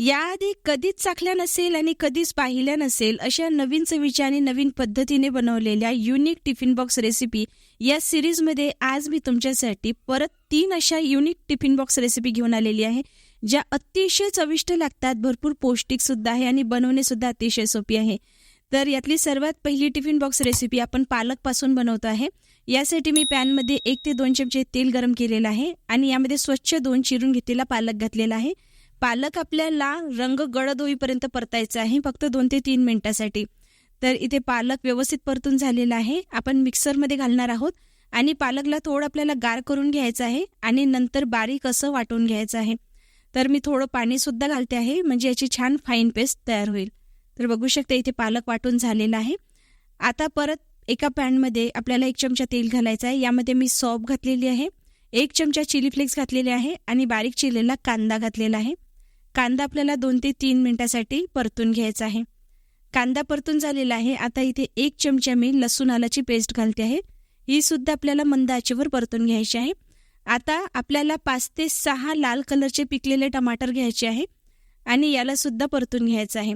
याआधी कधीच चाखल्या नसेल आणि कधीच पाहिल्या नसेल अशा नवीन चवीच्या नवीन पद्धतीने बनवलेल्या युनिक टिफिन बॉक्स रेसिपी या सिरीजमध्ये आज मी तुमच्यासाठी परत तीन अशा युनिक टिफिन बॉक्स रेसिपी घेऊन आलेली आहे ज्या अतिशय चविष्ट लागतात भरपूर पौष्टिक सुद्धा आहे आणि बनवणे सुद्धा अतिशय सोपी आहे. तर यातली सर्वात पहिली टिफिन बॉक्स रेसिपी आपण पालकपासून बनवतो आहे. यासाठी मी पॅनमध्ये एक ते दोन चमचे तेल गरम केलेलं आहे आणि यामध्ये स्वच्छ दोन चिरून घेतलेला पालक घातलेला आहे. पालक आपल्याला रंग गडद होईपर्यंत परतायचा आहे फक्त दोन ते तीन मिनिटासाठी. तर इथे पालक व्यवस्थित परतून झालेला आहे. आपण मिक्सरमध्ये घालणार आहोत आणि पालकला थोडं आपल्याला गार करून घ्यायचं आहे आणि नंतर बारीक असं वाटून घ्यायचं आहे. तर मी थोडं पाणीसुद्धा घालते आहे म्हणजे याची छान फाईन पेस्ट तयार होईल. तर बघू शकता इथे पालक वाटून झालेला आहे. आता परत एका पॅनमध्ये आपल्याला एक चमचा तेल घालायचं आहे. यामध्ये मी सॉप घातलेली आहे एक चमचा चिली फ्लेक्स घातलेले आहे आणि बारीक चिरलेला कांदा घातलेला आहे. कांदा आपल्याला दोन ते तीन मिनिटासाठी परतून घ्यायचा आहे. कांदा परतून झालेला आहे. आता इथे एक चमचा मी लसूण आलाची पेस्ट घालते आहे. ही सुद्धा आपल्याला मंद आचेवर परतून घ्यायची आहे. आता आपल्याला पाच ते सहा लाल कलरचे पिकलेले टमाटर घ्यायचे आहे आणि याला सुद्धा परतून घ्यायचं आहे.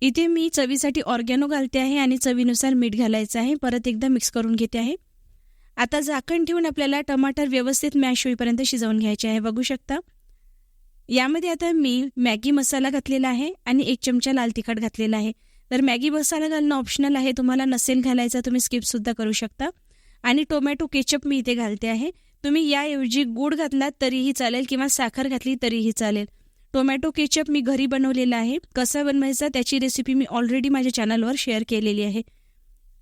इथे मी चवीसाठी ऑर्गॅनो घालते आहे आणि चवीनुसार मीठ घालायचं आहे. परत एकदा मिक्स करून घेते आहे. आता झाकण ठेवून आपल्याला टमाटर व्यवस्थित मॅश होईपर्यंत शिजवून घ्यायचे आहे. बघू शकता. यामध्ये आता मी मॅगी मसाला घातलेला आहे आणि एक चमचा लाल तिखट घातलेला आहे. तर मॅगी मसाला घालणं ऑप्शनल आहे. तुम्हाला नसेल घालायचा तुम्ही स्किपसुद्धा करू शकता. आणि टोमॅटो केचप मी इथे घालते आहे. तुम्ही याऐवजी गूळ घातलात तरीही चालेल किंवा साखर घातली तरीही चालेल. टोमॅटो केचप मी घरी बनवलेला आहे. कसा बनवायचा त्याची रेसिपी मी ऑलरेडी माझ्या चॅनलवर शेअर केलेली आहे.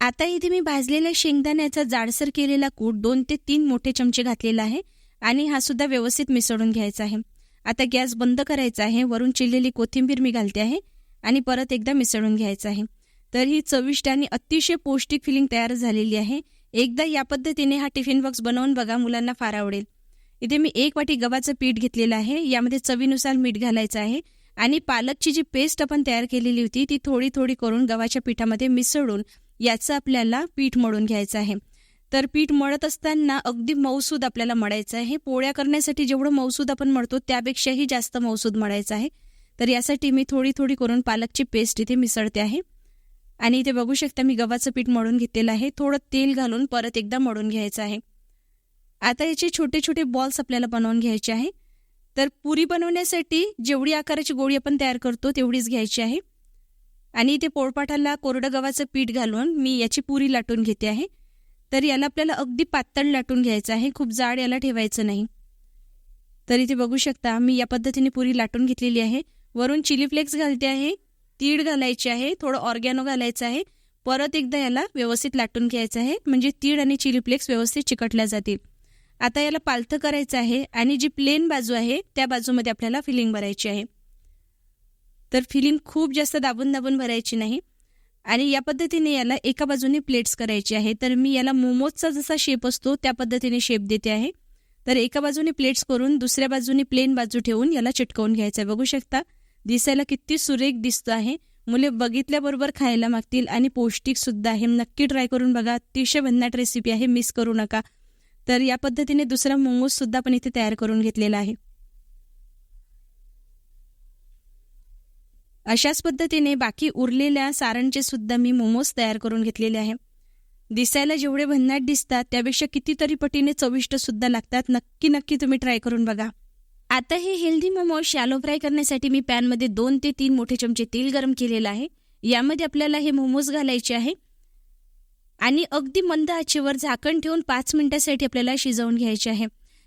आता इथे मी भाजलेल्या शेंगदाण्याचा जाडसर केलेला कूट दोन ते तीन मोठे चमचे घातलेला आहे आणि हा सुद्धा व्यवस्थित मिसळून घ्यायचा आहे. आता गॅस बंद करायचा आहे वरून चिरलेली कोथिंबीर मी घालते आहे आणि परत एकदा मिसळून घ्यायचं आहे. तर ही चविष्ट आणि अतिशय पौष्टिक फिलिंग तयार झालेली आहे. एकदा या पद्धतीने हा टिफिन बॉक्स बनवून बघा मुलांना फार आवडेल. इथे मी एक वाटी गव्हाचं पीठ घेतलेलं आहे. यामध्ये चवीनुसार मीठ घालायचं आहे आणि पालकची जी पेस्ट आपण तयार केलेली होती ती थोडी थोडी करून गव्हाच्या पिठामध्ये मिसळून याचं आपल्याला पीठ मळून घ्यायचं आहे. तर पीठ मळत असताना अगदी मौसूद आपल्याला मळायचं आहे. पोळ्या करण्यासाठी जेवढं मौसूद आपण मळतो त्यापेक्षाही जास्त मौसूद मळायचं आहे. तर यासाठी मी थोडी थोडी करून पालकची पेस्ट इथे मिसळते आहे. आणि इथे बघू शकता मी गव्हाचं पीठ मळून घेतलेलं आहे. थोडं तेल घालून परत एकदा मळून घ्यायचं आहे. आता याचे छोटे छोटे बॉल्स आपल्याला बनवून घ्यायचे आहे. तर पुरी बनवण्यासाठी जेवढी आकाराची गोळी आपण तयार करतो तेवढीच घ्यायची आहे. आणि इथे पोळपाठाला कोरडं गव्हाचं पीठ घालून मी याची पुरी लाटून घेते आहे. तर याला आपल्याला अगदी पातळ लाटून घ्यायचं आहे. खूप जाड याला ठेवायचं नाही. तर इथे बघू शकता मी या पद्धतीने पुरी लाटून घेतलेली आहे. वरून चिली फ्लेक्स घालते आहे तीळ घालायची आहे थोडं ऑर्गॅनो घालायचं आहे. परत एकदा याला व्यवस्थित लाटून घ्यायचं आहे म्हणजे तीळ आणि चिली फ्लेक्स व्यवस्थित चिकटल्या जातील. आता याला पालथं करायचं आहे आणि जी प्लेन बाजू आहे त्या बाजूमध्ये आपल्याला फिलिंग भरायची आहे. तर फिलिंग खूप जास्त दाबून दाबून भरायची नाही. आणि या पद्धतीने याला एका बाजूने प्लेट्स करायची आहे. तर मी याला मोमोजचा जसा शेप असतो त्या पद्धतीने शेप देते आहे. तर एका बाजूने प्लेट्स करून दुसऱ्या बाजूने प्लेन बाजू ठेवून याला चिटकवून घ्यायचं आहे. बघू शकता दिसायला किती सुरेख दिसतो आहे. मुले बघितल्याबरोबर खायला मागतील आणि पौष्टिक सुद्धा आहे. नक्की ट्राय करून बघा. अतिशय भन्नाट रेसिपी आहे. मिस करू नका. तर या पद्धतीने दुसरा मोमोज सुद्धा पण इथे तयार करून घेतलेला आहे. अशाच पद्धतीने बाकी उरलेल्या सारणचे सुद्धा मी मोमोज तयार करून घेतलेले आहे. दिसायला जेवढे भन्नाट दिसतात त्यापेक्षा कितीतरी पटीने चविष्ट सुद्धा लागतात. नक्की नक्की तुम्ही ट्राय करून बघा. आता हे हेल्दी मोमोज शॅलो फ्राय करण्यासाठी मी पॅनमध्ये दोन ते तीन मोठे चमचे तेल गरम केलेलं आहे. यामध्ये आपल्याला हे मोमोज घालायचे आहे. आणि अगदी मंद आचेवर झाकण ठेवून पाच मिनिटासाठी आपल्याला शिजवून घ्यायचे आहे.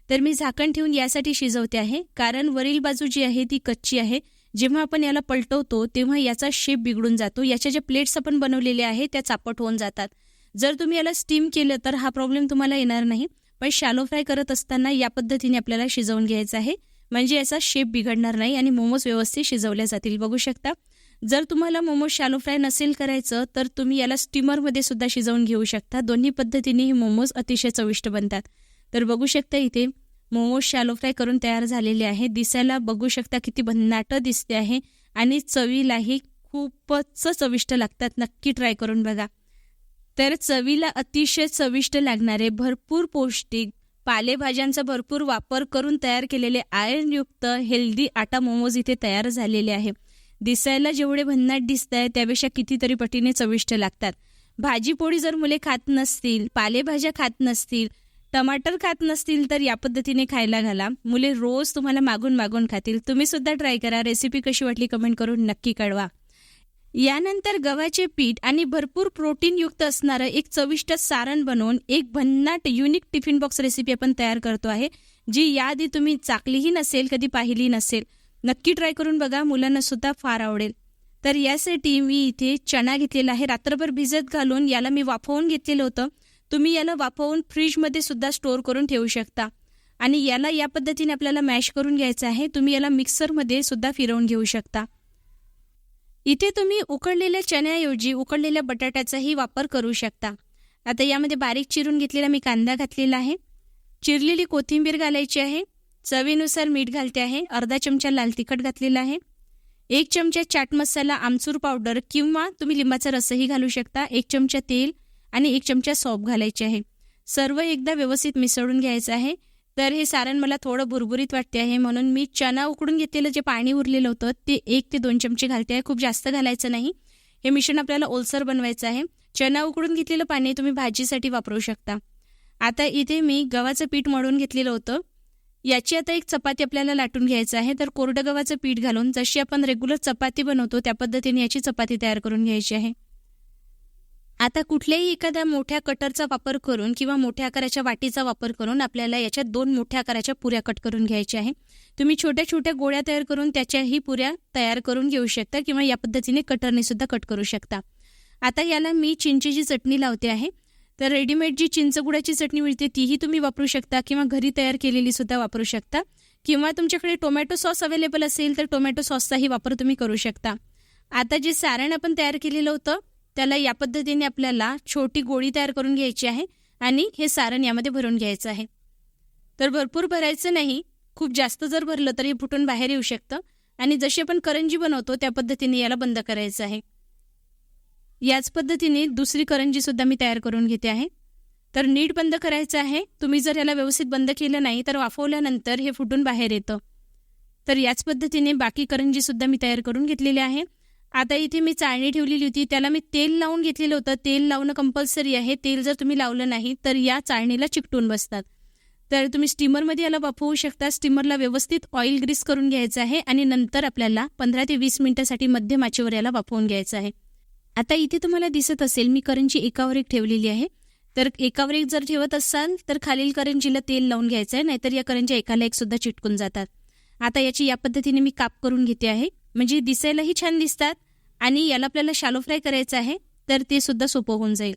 तर मी झाकण ठेवून यासाठी शिजवते आहे. कारण वरील बाजू जी आहे ती कच्ची आहे. जेव्हा आपण याला पलटवतो तेव्हा याचा शेप बिघडून जातो. याच्या ज्या प्लेट्स आपण बनवलेल्या आहेत त्या चापट होऊन जातात. जर तुम्ही याला स्टीम केलं तर हा प्रॉब्लेम तुम्हाला येणार नाही. पण शॅलो फ्राय करत असताना या पद्धतीने आपल्याला शिजवून घ्यायचं आहे. म्हणजे याचा शेप बिघडणार नाही आणि मोमोज व्यवस्थित शिजवल्या जातील. बघू शकता. जर तुम्हाला मोमोज शॅलो फ्राय नसेल करायचं तर तुम्ही याला स्टीमरमध्ये सुद्धा शिजवून घेऊ शकता. दोन्ही पद्धतीने हे मोमोज अतिशय चविष्ट बनतात. तर बघू शकता इथे मोमोज शॅलो फ्राय करून तयार झालेले आहे. दिसायला बघू शकता किती भन्नाट दिसते आहे आणि चवीलाही खूपच चविष्ट लागतात. नक्की ट्राय करून बघा. तर चवीला अतिशय चविष्ट लागणारे भरपूर पौष्टिक पालेभाज्यांचा भरपूर वापर करून तयार केलेले आयर्नयुक्त हेल्दी आटा मोमोज इथे तयार झालेले आहे. दिसायला जेवढे भन्नाट दिसत आहे त्यापेक्षा कितीतरी पटीने चविष्ट लागतात. भाजी पोळी जर मुले खात नसतील पालेभाज्या खात नसतील टमाटर खात नसतील तर या पद्धतीने खायला घाला. मुले रोज तुम्हाला मागून मागून खातील. तुम्ही सुद्धा ट्राय करा. रेसिपी कशी वाटली कमेंट करून नक्की कळवा. यानंतर गव्हाचे पीठ आणि भरपूर प्रोटीनयुक्त असणारं एक चविष्ट सारण बनवून एक भन्नाट युनिक टिफिन बॉक्स रेसिपी आपण तयार करतो आहे जी याआधी तुम्ही चाकलीही नसेल कधी पाहिली नसेल. नक्की ट्राय करून बघा. मुलांना सुद्धा फार आवडेल. तर यासाठी मी इथे चणा घेतलेला आहे. रात्रभर भिजत घालून याला मी वाफवून घेतलेलं होतं. तुम्ही याला वाफवून फ्रीजमध्ये सुद्धा स्टोअर करून ठेवू शकता. आणि याला या पद्धतीने आपल्याला मॅश करून घ्यायचं आहे. तुम्ही याला मिक्सरमध्ये सुद्धा फिरवून घेऊ शकता. इथे तुम्ही उकडलेल्या चण्याऐवजी उकडलेल्या बटाट्याचाही वापर करू शकता. आता यामध्ये बारीक चिरून घेतलेला मी कांदा घातलेला आहे. चिरलेली कोथिंबीर घालायची आहे. चवीनुसार मीठ घालते आहे. अर्धा चमचा लाल तिखट घातलेला आहे. एक चमचा चाट मसाला आमचूर पावडर किंवा तुम्ही लिंबाचा रसही घालू शकता. एक चमचा तेल आणि एक चमचा सॉप घालायचे आहे. सर्व एकदा व्यवस्थित मिसळून घ्यायचं आहे. तर हे सारण मला थोडं बुरबुरीत वाटते आहे म्हणून मी चना उकडून घेतलेलं जे पाणी उरलेलं होतं ते एक ते दोन चमचे घालते आहे. खूप जास्त घालायचं नाही. हे मिश्रण आपल्याला ओलसर बनवायचं आहे. चना उकडून घेतलेलं पाणी तुम्ही भाजीसाठी वापरू शकता. आता इथे मी गव्हाचं पीठ मळून घेतलेलं होतं. याची आता एक चपाती आपल्याला लाटून घ्यायचं आहे. तर कोरडं गव्हाचं पीठ घालून जशी आपण रेग्युलर चपाती बनवतो त्या पद्धतीने याची चपाती तयार करून घ्यायची आहे. आता कुठल्याही एखाद्या मोठ्या कटरचा वापर करून किंवा मोठ्या आकाराच्या वाटीचा वापर करून आपल्याला याच्यात दोन मोठ्या आकाराच्या पुऱ्या कट करून घ्यायच्या आहे. तुम्ही छोट्या छोट्या गोळ्या तयार करून त्याच्याही पुऱ्या तयार करून घेऊ शकता किंवा या पद्धतीने कटरने सुद्धा कट करू शकता. आता याला मी चिंचेची चटणी लावते आहे. तर रेडीमेड जी चिंचगुडाची चटणी मिळते तीही तुम्ही वापरू शकता किंवा घरी तयार केलेली सुद्धा वापरू शकता. किंवा तुमच्याकडे टोमॅटो सॉस अवेलेबल असेल तर टोमॅटो सॉसचाही वापर तुम्ही करू शकता. आता जे सारण आपण तयार केलेलं होतं त्याला या पद्धतीने आपल्याला छोटी गोळी तयार करून घ्यायची आहे आणि हे सारण यामध्ये भरून घ्यायचं आहे. तर भरपूर भरायचं नाही खूप जास्त जर भरलं तर हे फुटून बाहेर येऊ शकतं आणि जशी आपण करंजी बनवतो त्या पद्धतीने याला बंद करायचं आहे. याच पद्धतीने दुसरी करंजी सुद्धा मी तयार करून घेते आहे. तर नीट बंद करायचं आहे. तुम्ही जर याला व्यवस्थित बंद केलं नाही तर वाफवल्यानंतर हे फुटून बाहेर येतं. तर याच पद्धतीने बाकी करंजी सुद्धा मी तयार करून घेतलेली आहे. आता इथे मी चाळणी ठेवलेली होती. त्याला मी तेल लावून घेतलेलं होतं. तेल लावणं कंपल्सरी आहे. तेल जर तुम्ही लावलं नाही तर या चाळणीला चिकटून बसतात. तर तुम्ही स्टीमरमध्ये याला वाफवू शकता. स्टीमरला व्यवस्थित ऑइल ग्रीस करून घ्यायचं आहे आणि नंतर आपल्याला पंधरा ते वीस मिनिटासाठी मध्यम आचेवर याला वाफवून घ्यायचं आहे. आता इथे तुम्हाला दिसत असेल मी करंजी एकावर एक ठेवलेली आहे. तर एकावर एक जर ठेवत असाल तर खालील करंजीला तेल लावून घ्यायचं आहे. नाहीतर या करंजी एकाला एक सुद्धा चिटकून जातात. आता याची या पद्धतीने मी काप करून घेते आहे. म्हणजे दिसायलाही छान दिसतात आणि याला आपल्याला शालो फ्राय करायचं आहे तर ते सुद्धा सोपं होऊन जाईल.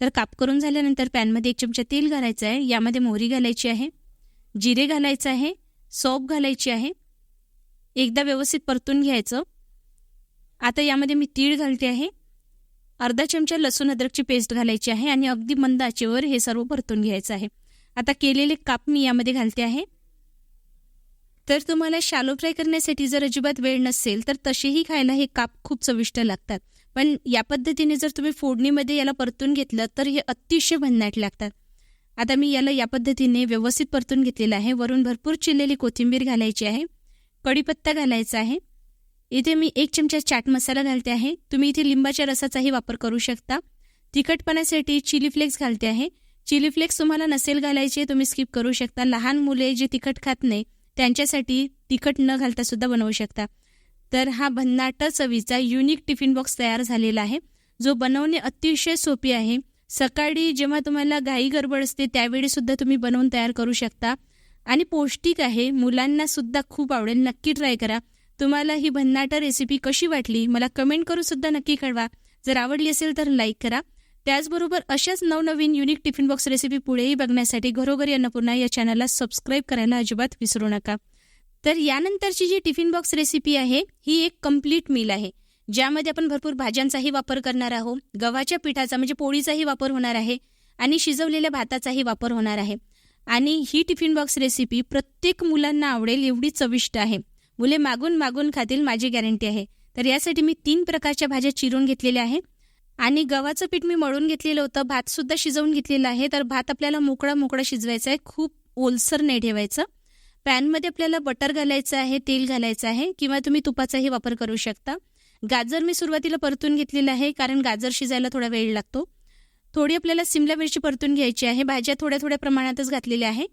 तर काप करून झाल्यानंतर पॅनमध्ये एक चमचा तेल घालायचं आहे यामध्ये मोहरी घालायची आहे जिरे घालायचं आहे सॉप घालायची आहे. एकदा व्यवस्थित परतून घ्यायचं. आता यामध्ये मी तीळ घालते आहे. अर्धा चमचा लसूण अद्रकची पेस्ट घालायची आहे आणि अगदी मंद आचेवर हे सर्व परतून घ्यायचं आहे. आता केलेले काप मी यामध्ये घालते आहे. तर तुम्हाला शालो फ्राय करण्यासाठी जर अजिबात वेळ नसेल तर तसेही खायला हे काप खूप चविष्ट लागतात. पण या पद्धतीने जर तुम्ही फोडणीमध्ये याला परतून घेतलं तर हे अतिशय भन्नाट लागतात. आता मी याला या पद्धतीने व्यवस्थित परतून घेतलेलं आहे. वरून भरपूर चिरलेली कोथिंबीर घालायची आहे. कढीपत्ता घालायचा आहे. इथे मी एक चमचा चाट मसाला घालते आहे. तुम्ही इथे लिंबाच्या रसाचाही वापर करू शकता. तिखटपणासाठी चिली फ्लेक्स घालते आहे. चिली फ्लेक्स तुम्हाला नसेल घालायचे तुम्ही स्किप करू शकता. लहान मुले जे तिखट खात नाही त्यांच्यासाठी तिखट न घालता सुद्धा बनवू शकता. तर हा भन्नाट चवीचा युनिक टिफिन बॉक्स तयार झालेला आहे. जो बनवणे अतिशय सोपी आहे. सकाळी जेव्हा तुम्हाला घाई गडबड असते त्यावेळी सुद्धा तुम्ही बनवून तयार करू शकता. आणि पौष्टिक आहे. मुलांना सुद्धा खूप आवडेल. नक्की ट्राय करा. तुम्हाला ही भन्नाट रेसिपी कशी वाटली मला कमेंट करून सुद्धा नक्की कळवा. जर आवडली असेल तर लाईक करा. त्याचबरोबर अशाच नवनवीन युनिक टिफिन बॉक्स रेसिपी पुढेही बघण्यासाठी घरोघरी अन्नपूर्णा या चॅनलला सबस्क्राईब करायला अजिबात विसरू नका. तर यानंतरची जी टिफिन बॉक्स रेसिपी आहे ही एक कंप्लीट मील आहे. ज्यामध्ये आपण भरपूर भाज्यांचाही वापर करणार आहोत गव्हाच्या पिठाचा म्हणजे पोळीचाही वापर होणार आहे आणि शिजवलेल्या भाताचाही वापर होणार आहे. आणि ही टिफिन बॉक्स रेसिपी प्रत्येक मुलांना आवडेल एवढी चविष्ट आहे. मुले मागून मागून खातील माझी गॅरंटी आहे. तर यासाठी मी तीन प्रकारच्या भाज्या चिरून घेतलेल्या आहे आणि गव्हाचं पीठ मी मळून घेतलेलं होतं. भात सुद्धा शिजवून घेतलेला आहे. तर भात आपल्याला मोकळा मोकळा शिजवायचा आहे. खूप ओलसर नाही ठेवायचं. पॅनमध्ये आपल्याला बटर घालायचं आहे तेल घालायचं आहे किंवा तुम्ही तुपाचाही वापर करू शकता. गाजर मी सुरुवातीला परतून घेतलेलं आहे कारण गाजर शिजायला थोडा वेळ लागतो. थोडी आपल्याला सिमला मिरची परतून घ्यायची आहे. भाज्या थोड्या थोड्या प्रमाणातच घातलेल्या आहे.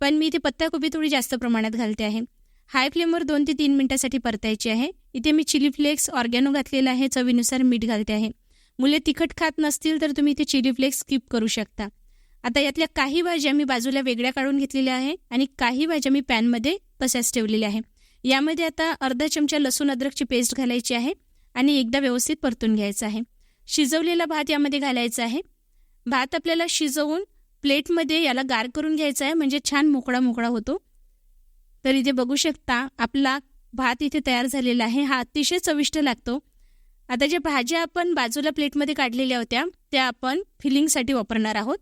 पण मी इथे पत्ताकोबी थोडी जास्त प्रमाणात घालते आहे. हाय फ्लेमवर दोन ते तीन मिनिटासाठी परतायची आहे. इथे मी चिली फ्लेक्स ऑर्गॅनो घातलेला आहे. चवीनुसार मीठ घालते आहे. मुले तिखट खात नसतील तर तुम्ही इथे चिली फ्लेक्स स्किप करू शकता. आता यातल्या काही भाज्या मी बाजूला वेगळ्या काढून घेतलेल्या आहे आणि काही भाज्या मी पॅनमध्ये तशाच ठेवलेल्या आहे. यामध्ये आता अर्धा चमचा लसूण अद्रकची पेस्ट घालायची आहे आणि एकदा व्यवस्थित परतून घ्यायचं आहे. शिजवलेला भात यामध्ये घालायचा आहे. भात आपल्याला शिजवून प्लेटमध्ये याला गार करून घ्यायचा आहे म्हणजे छान मोकळा मोकळा होतो. तर इथे बघू शकता आपला भात इथे तयार झालेला आहे. हा अतिशय चविष्ट लागतो. आता ज्या भाज्या आपण बाजूला प्लेटमध्ये काढलेल्या होत्या त्या आपण फिलिंगसाठी वापरणार आहोत.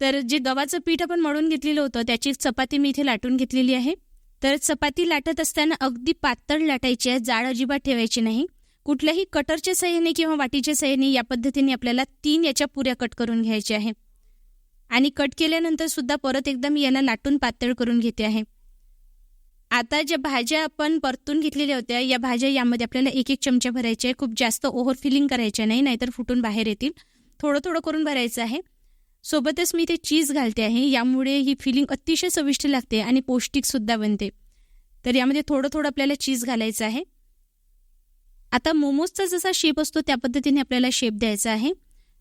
तर जे गव्हाचं पीठ आपण मळून घेतलेलं होतं त्याची चपाती मी इथे लाटून घेतलेली आहे. तर चपाती लाटत असताना अगदी पातळ लाटायची आहे जाड अजिबात ठेवायची नाही. कुठल्याही कटरच्या सहाय्याने किंवा वाटीच्या सहाय्याने या पद्धतीने आपल्याला तीन याच्या पुऱ्या कट करून घ्यायच्या आहे. आणि कट केल्यानंतर सुद्धा परत एकदा मी यांना लाटून पातळ करून घेते आहे. आता ज्या भाज्या आपण परतून घेतलेल्या होत्या या भाज्या यामध्ये आपल्याला एक एक चमचा भरायच्या आहे. खूप जास्त ओव्हर फिलिंग करायच्या नाही नाहीतर फुटून बाहेर येतील. थोडं थोडं करून भरायचं आहे. सोबतच मी ते चीज घालते आहे. यामुळे ही फिलिंग अतिशय चविष्ट लागते आणि पौष्टिकसुद्धा बनते. तर यामध्ये थोडं थोडं आपल्याला चीज घालायचं आहे. आता मोमोजचा जसा शेप असतो त्या पद्धतीने आपल्याला शेप द्यायचा आहे.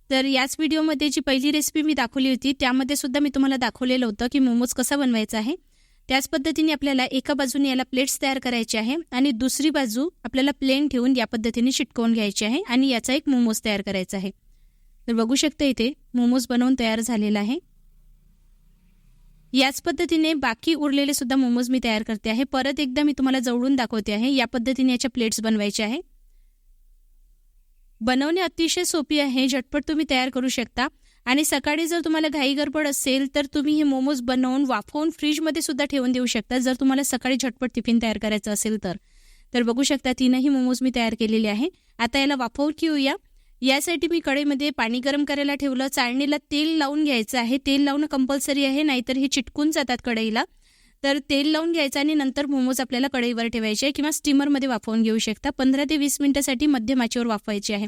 तर याच व्हिडिओमध्ये जी पहिली रेसिपी मी दाखवली होती त्यामध्ये सुद्धा मी तुम्हाला दाखवलेलं होतं की मोमोज कसा बनवायचा आहे. त्याच पद्धतीने आपल्याला एका बाजूने याला प्लेट्स तयार करायचे आहे आणि दुसरी बाजू आपल्याला प्लेन ठेवून या पद्धतीने चिटकवून घ्यायची आहे आणि याचा एक मोमोज तयार करायचा आहे. तर बघू शकता इथे मोमोज बनवून तयार झालेला आहे. याच पद्धतीने बाकी उरलेले सुद्धा मोमोज मी तयार करते आहे. परत एकदा मी तुम्हाला जवळून दाखवते आहे. या पद्धतीने याच्या प्लेट्स बनवायचे आहे. बनवणे अतिशय सोपी आहे. झटपट तुम्ही तयार करू शकता. आणि सकाळी जर तुम्हाला घाई गडबड असेल तर तुम्ही हे मोमोज बनवून वाफवून फ्रीजमध्ये सुद्धा ठेवून देऊ शकता. जर तुम्हाला सकाळी झटपट टिफिन तयार करायचं असेल तर. तर बघू शकता तीनही मोमोज मी तयार केलेले आहे. आता याला वाफवून घेऊया यासाठी मी कढईमध्ये पाणी गरम करायला ठेवलं. चाळणीला तेल लावून घ्यायचं आहे. तेल लावणं कंपल्सरी आहे नाहीतर हे चिटकून जातात कढईला. तर तेल लावून घ्यायचं आणि नंतर मोमोज आपल्याला कढईवर ठेवायचे आहे किंवा स्टीमरमध्ये वाफवून घेऊ शकता. पंधरा ते वीस मिनिटासाठी मध्यमाचीवर वाफवायचे आहे.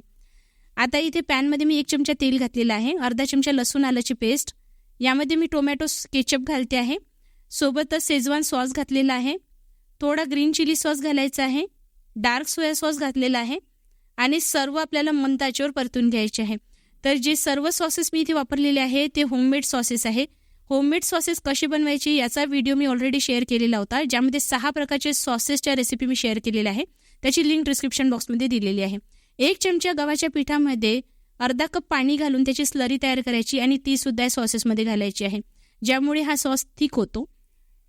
आता इथे पॅनमध्ये मी एक चमचा तेल घातलेला आहे. अर्धा चमचा लसूण आल्याची पेस्ट. यामध्ये मी टोमॅटो केचप घालते आहे. सोबतच शेजवान सॉस घातलेला आहे. थोडा ग्रीन चिली सॉस घालायचा आहे. डार्क सोया सॉस घातलेला आहे. आणि सर्व आपल्याला मंदाच्यावर परतून घ्यायचे आहे. तर जे सर्व सॉसेस मी इथे वापरलेले आहे ते होममेड सॉसेस आहे. होममेड सॉसेस कसे बनवायचे याचा व्हिडिओ मी ऑलरेडी शेअर केलेला होता. ज्यामध्ये सहा प्रकारचे सॉसेसच्या रेसिपी मी शेअर केलेल्या आहे. त्याची लिंक डिस्क्रिप्शन बॉक्समध्ये दिलेली आहे. एक चमचा गव्हाच्या पिठामध्ये अर्धा कप पाणी घालून त्याची स्लरी तयार करायची आणि ती सुद्धा सॉसेसमध्ये घालायची आहे. ज्यामुळे हा सॉस थिक होतो.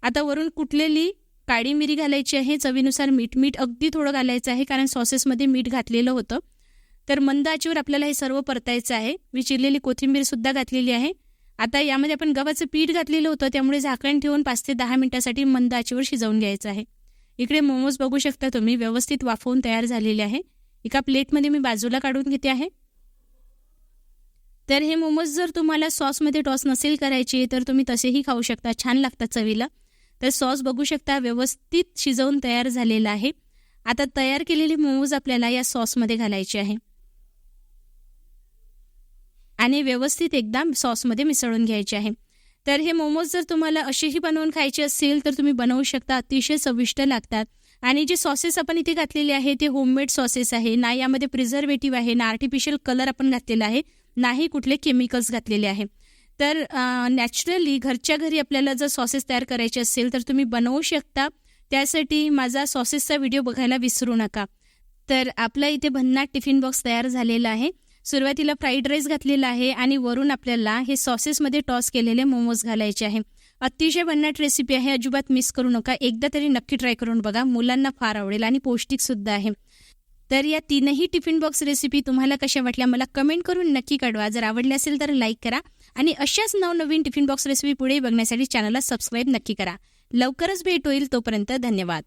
आता वरून कुठलेली काळी मिरी घालायची आहे. चवीनुसार मीठ मीठ अगदी थोडं घालायचं आहे कारण सॉसेसमध्ये मीठ घातलेलं होतं. तर मंद आचेवर आपल्याला हे सर्व परतायचं आहे. मी चिरलेली कोथिंबीर सुद्धा घातलेली आहे. आता यामध्ये आपण गव्हाचं पीठ घातलेलं होतं. त्यामुळे झाकण ठेवून पाच ते दहा मिनिटासाठी मंद आचेवर शिजवून घ्यायचं आहे. इकडे मोमोज बघू शकता तुम्ही. व्यवस्थित वाफवून तयार झालेले आहे. एका प्लेटमध्ये मी बाजूला काढून घेते आहे. तर हे मोमोज जर तुम्हाला सॉसमध्ये टॉस नसेल करायचे तर तुम्ही तसेही खाऊ शकता. छान लागतात चवीला. तर सॉस बघू शकता व्यवस्थित शिजवून तयार झालेला आहे. आता तयार केलेले मोमोज आपल्याला या सॉसमध्ये घालायचे आहे. आणि व्यवस्थित एकदा सॉसमध्ये मिसळून घ्यायचे आहे. तर हे मोमोज जर तुम्हाला असेही बनवून खायचे असेल तर तुम्ही बनवू शकता. अतिशय चविष्ट लागतात. आणि जे सॉसेस आपण इथे घातलेले आहे ते होममेड सॉसेस आहे. ना यामध्ये प्रिझर्वेटिव्ह आहे. ना आर्टिफिशियल कलर आपण घातलेला आहे. नाही कुठले केमिकल्स घातलेले आहे. तर नॅचरली घरच्या घरी आपल्याला जर सॉसेस तयार करायचे असेल तर तुम्ही बनवू शकता. त्यासाठी माझा सॉसेसचा व्हिडिओ बघायला विसरू नका. तर आपला इथे भन्नाट टिफिन बॉक्स तयार झालेला आहे. सुरुवातीला फ्राईड राईस घातलेला आहे आणि वरून आपल्याला हे सॉसेसमध्ये टॉस केलेले मोमोज घालायचे आहे. अतिशय भन्नाट रेसिपी आहे. अजिबात मिस करू नका. एकदा तरी नक्की ट्राय करून बघा. मुलांना फार आवडेल आणि पौष्टिकसुद्धा आहे. तर या तीनही टिफिन बॉक्स रेसिपी तुम्हाला कशा वाटल्या मला कमेंट करून नक्की कळवा. जर आवडले असेल तर लाईक करा आणि अशाच नवनवीन टिफिन बॉक्स रेसिपी पुढे बघण्यासाठी चॅनलला सबस्क्राईब नक्की करा. लवकरच भेट होईल तोपर्यंत धन्यवाद.